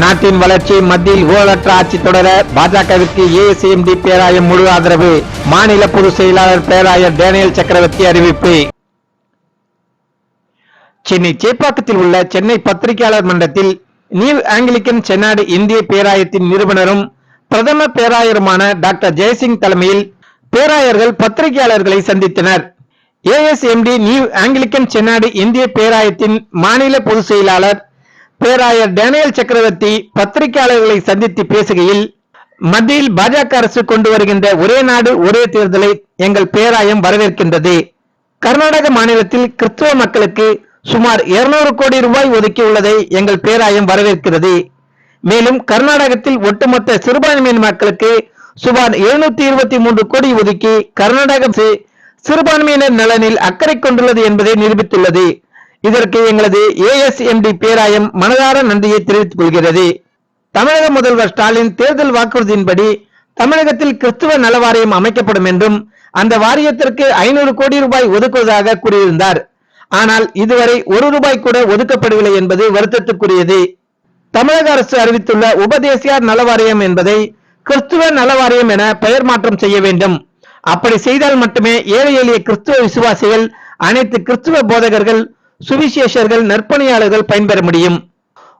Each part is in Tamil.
நாட்டின் வளர்ச்சி மத்தியில் ஊழலற்ற ஆட்சி தொடர பாஜகவிற்கு ஏஎஸ்எம்டி பேராயம் முழு ஆதரவு. மாநில பொதுச் செயலாளர் பேராயர் டேனியல் சக்கரவர்த்தி அறிவிப்பு. சென்னை சேப்பாக்கத்தில் உள்ள சென்னை பத்திரிகையாளர் மன்றத்தில் நியூ ஆங்கிலிக்கன் சென்னாடு இந்திய பேராயத்தின் நிறுவனரும் பிரதம பேராயருமான டாக்டர் ஜெயசிங் தலைமையில் பேராயர்கள் பத்திரிகையாளர்களை சந்தித்தனர். ஏஎஸ்எம்டி நியூ ஆங்கிலிக்கன் சென்னாடு இந்திய பேராயத்தின் மாநில பொதுச் செயலாளர் பேராயர் டேனியல் சக்கரவர்த்தி பத்திரிகையாளர்களை சந்தித்து பேசுகையில் மத்தியில் பாஜக அரசு கொண்டு வருகின்ற ஒரே நாடு ஒரே தேர்தலை எங்கள் பேராயம் வரவேற்கின்றது. கர்நாடக மாநிலத்தில் கிறிஸ்துவ மக்களுக்கு சுமார் 200 கோடி ரூபாய் ஒதுக்கியுள்ளதை எங்கள் பேராயம் வரவேற்கிறது. மேலும் கர்நாடகத்தில் ஒட்டுமொத்த சிறுபான்மையின மக்களுக்கு சுமார் 723 இருபத்தி மூன்று கோடி ஒதுக்கி கர்நாடக சிறுபான்மையினர் நலனில் அக்கறை கொண்டுள்ளது என்பதை நிரூபித்துள்ளது. இதற்கு எங்களது ஏஎஸ்எம்டி பேராயம் மனதார நன்றியை தெரிவித்துக் கொள்கிறது. தமிழக முதல்வர் ஸ்டாலின் தேர்தல் வாக்குறுதியின்படி தமிழகத்தில் கிறிஸ்துவ நல வாரியம் அமைக்கப்படும் என்றும் அந்த வாரியத்திற்கு ஐநூறு கோடி ரூபாய் ஒதுக்குவதாக கூறியிருந்தார். ஆனால் இதுவரை ஒரு ரூபாய் கூட ஒதுக்கப்படவில்லை என்பது வருத்தத்துக்குரியது. தமிழக அரசு அறிவித்துள்ள உபதேசியார் நலவாரியம் என்பதை கிறிஸ்துவ நல வாரியம் என பெயர் மாற்றம் செய்ய வேண்டும். அப்படி செய்தால் மட்டுமே ஏழை எளிய கிறிஸ்துவ விசுவாசிகள் அனைத்து கிறிஸ்துவ போதகர்கள் சுவிசேஷர்கள் நற்பணியாளர்கள் பயன்பெற முடியும்.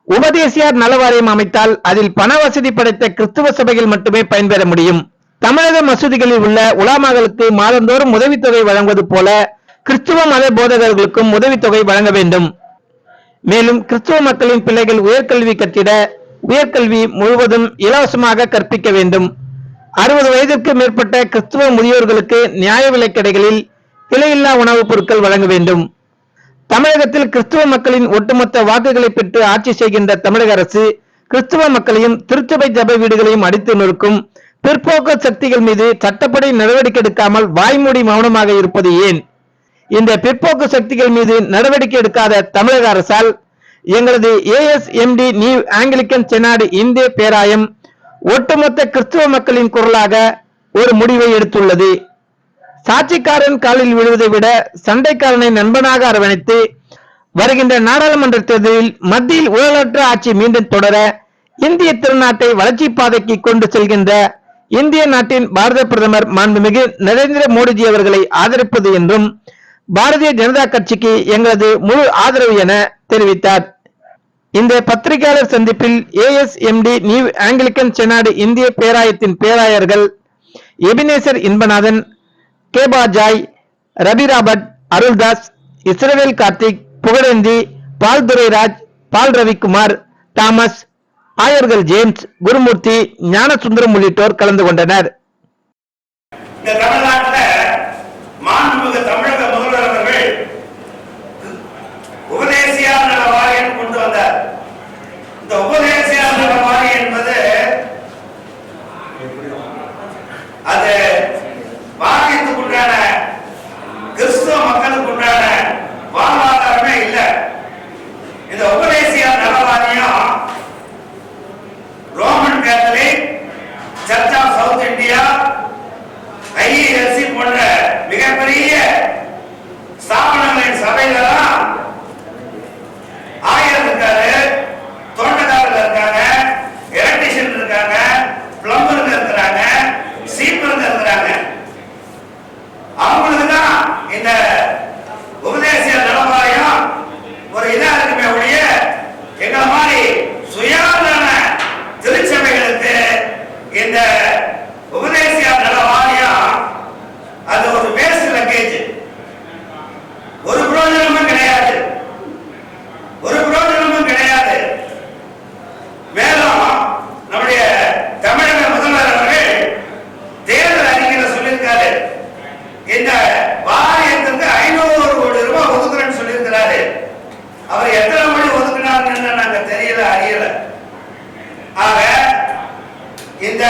உபதேசியார் நல வாரியம் அமைத்தால் அதில் பண வசதி படைத்த கிறிஸ்துவ சபைகள் மட்டுமே பயன்பெற முடியும். தமிழக மசூதிகளில் உள்ள உலாமாக்களுக்கு மாதந்தோறும் உதவித்தொகை வழங்குவது போல கிறிஸ்துவ மத போதகர்களுக்கும் உதவித்தொகை வழங்க வேண்டும். மேலும் கிறிஸ்துவ மக்களின் பிள்ளைகள் உயர்கல்வி கட்டிட உயர்கல்வி முழுவதும் இலவசமாக கற்பிக்க வேண்டும். அறுபது வயதிற்கு மேற்பட்ட கிறிஸ்துவ முதியோர்களுக்கு நியாய விலை கடைகளில் விலையில்லா உணவுப் பொருட்கள் வழங்க வேண்டும். தமிழகத்தில் கிறிஸ்துவ மக்களின் ஒட்டுமொத்த வாக்குகளை பெற்று ஆட்சி செய்கின்ற தமிழக அரசு கிறிஸ்துவ மக்களையும் திருச்சபை ஜப வீடுகளையும் அடித்து நிற்கும் பிற்போக்கு சக்திகள் மீது சட்டப்படி நடவடிக்கை எடுக்காமல் வாய்மூடி மௌனமாக இருப்பது ஏன்? இந்த பிற்போக்கு சக்திகள் மீது நடவடிக்கை எடுக்காத தமிழக அரசால் எங்களது ஏஎஸ்எம்டி நியூ ஆங்கிலிக்கன் செனாடு இந்திய பேராயம் ஒட்டுமொத்த கிறிஸ்துவ மக்களின் குரலாக ஒரு முடிவை எடுத்துள்ளது. சாட்சிக்காரன் காலில் விழுவதை விட சண்டைக்காரனை நண்பனாக அரவணைத்து வருகின்ற நாடாளுமன்ற தேர்தலில் மத்தியில் ஊழலற்ற ஆட்சி மீண்டும் தொடர இந்திய திருநாட்டை வளர்ச்சி பாதைக்கு கொண்டு செல்கின்ற இந்திய நாட்டின் பாரத பிரதமர் மாண்புமிகு நரேந்திர மோடிஜி அவர்களை ஆதரிப்பது என்றும் பாரதிய ஜனதா கட்சிக்கு எங்களது முழு ஆதரவு என தெரிவித்தார். இந்த பத்திரிகையாளர் சந்திப்பில் ஏஎஸ்எம்டி நியூ ஆங்கிலிக்கன் செனாடு இந்திய பேராயத்தின் பேராயர்கள் Ebenezer Inbanathan கேபா Joy Ravi Robert Aruldas இஸ்ரவேல் கார்த்திக் புகழேந்தி பால் துரைராஜ் பால் ரவிக்குமார் தாமஸ் ஆயர்கள் ஜேம்ஸ் குருமூர்த்தி ஞானசுந்தரம் உள்ளிட்டோர் கலந்து கொண்டனர். இந்த தமிழ்நாட்டில் மாண்புமிகு தமிழக முதல்வர் அவர்கள் உபதேசியார் நல வாரியம் கொண்டு வந்தார். இந்த உபதேச இந்த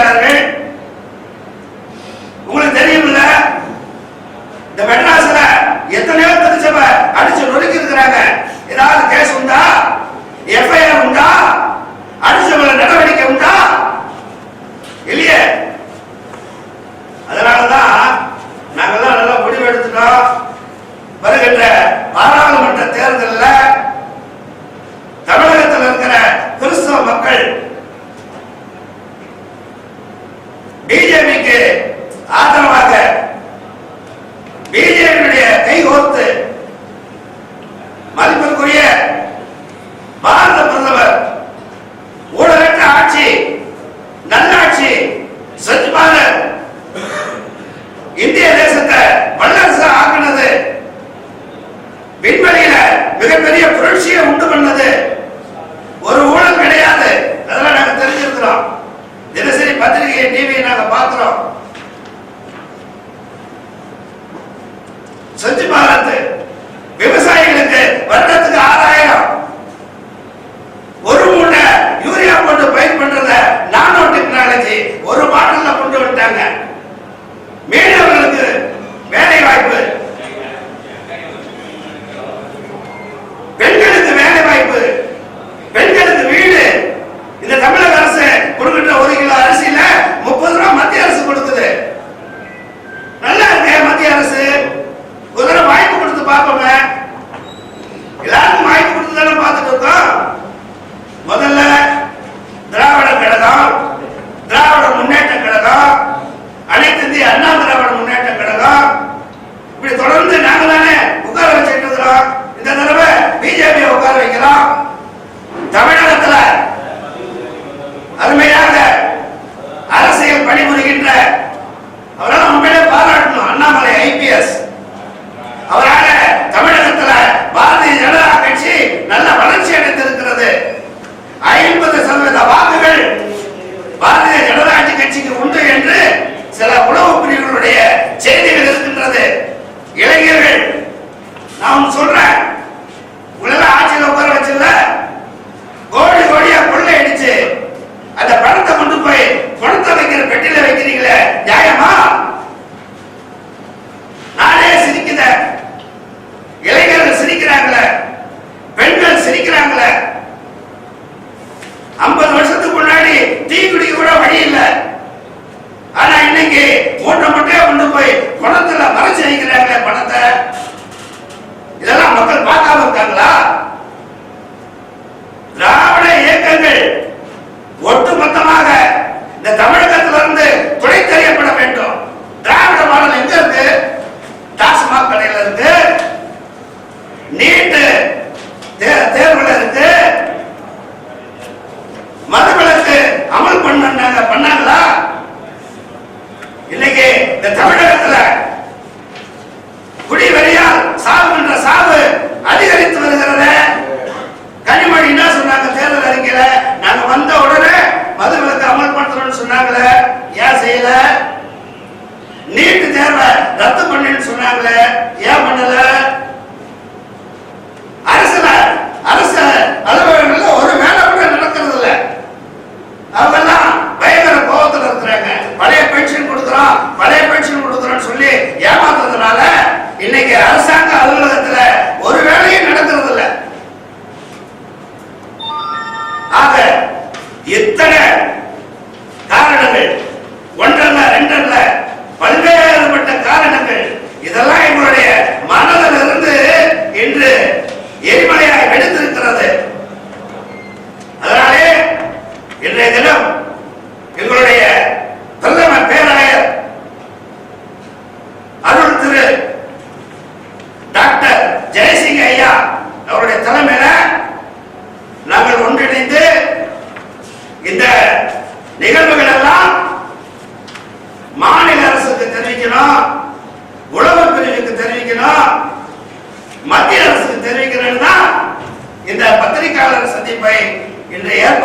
Amén. 曾经吧。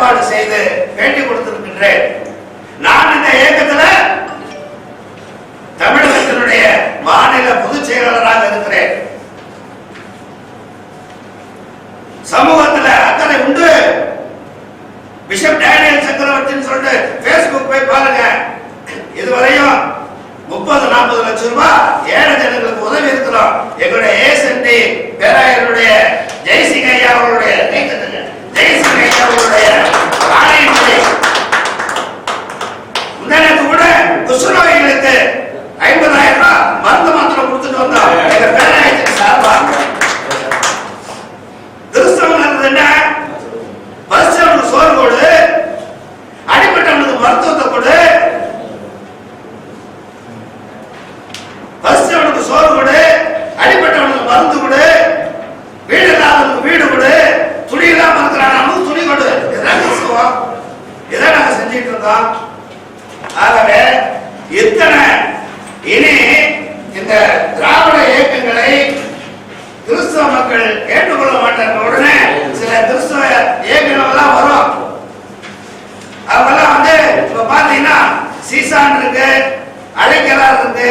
ஏற்பாடு செய்து செஞ்சிட்டு இருந்தோம். ஆகவே எத்தனை இனி இந்த திராவிட இயக்கங்களை கிறிஸ்தவ மக்கள் ஏற்றுக்கொள்ள மாட்டாங்க உடனே சில கிறிஸ்தவ இயக்கங்கள்லாம் வரும். அவங்கெல்லாம் வந்து இப்ப பாத்தீங்கன்னா சீசான் இருக்கு அழைக்கிறா இருந்து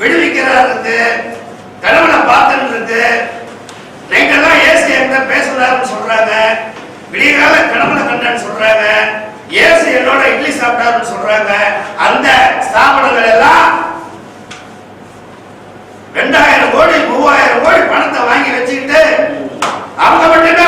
விடுவிக்கிறா இருந்து கடவுளை பார்த்தன் இருக்கு. நைட்டெல்லாம் ஏசி எங்க பேசுறாருன்னு சொல்றாங்க. விடியகால கடவுளை கண்டான்னு சொல்றாங்க. இயேசு என்னோட இட்லி சாப்பிட்டாருன்னு சொல்றாங்க. அந்த ஸ்தாபனங்கள் எல்லாம் ரெண்டாயிரம் கோடி மூவாயிரம் கோடி பணத்தை வாங்கி வச்சுக்கிட்டு அவங்க மட்டுமே